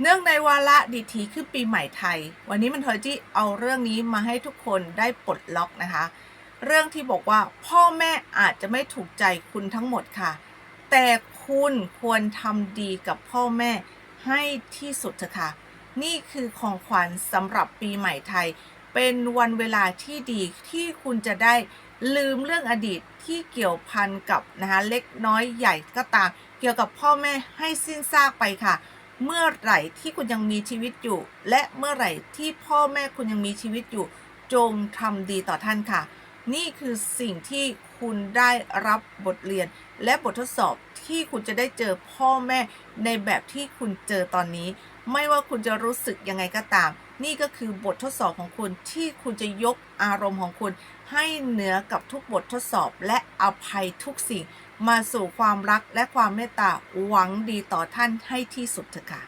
เนื่องในวาระดีทีขึ้นปีใหม่ไทย วันนี้มันเทอร์จี้เอาเรื่องนี้มาให้ทุกคนได้ปลดล็อกนะคะ เรื่องที่บอกว่าพ่อแม่อาจจะไม่ถูกใจคุณทั้งหมดค่ะ แต่คุณควรทำดีกับพ่อแม่ให้ที่สุดเถอะค่ะ นี่คือของขวัญสำหรับปีใหม่ไทย เป็นวันเวลาที่ดีที่คุณจะได้ลืมเรื่องอดีตที่เกี่ยวพันกับนะคะเล็กน้อยใหญ่ก็ตาม เกี่ยวกับพ่อแม่ให้สิ้นซากไปค่ะ เมื่อไหร่ที่คุณยังมีชีวิตอยู่ และเมื่อไหร่ที่พ่อแม่คุณยังมีชีวิตอยู่ จงทำดีต่อท่านค่ะ นี่คือสิ่งที่คุณได้รับบทเรียนและบททดสอบ ที่คุณจะได้เจอพ่อแม่ในแบบที่คุณเจอตอนนี้ ไม่ว่าคุณจะรู้สึกยังไงก็ตาม นี่ก็คือบททดสอบของคุณที่คุณจะยกอารมณ์ของคุณ ให้เหนือกับทุกบททดสอบและอภัยทุกสิ่ง มาสู่ความรักและความเมตตาหวังดีต่อท่านให้ที่สุดเถอะค่ะ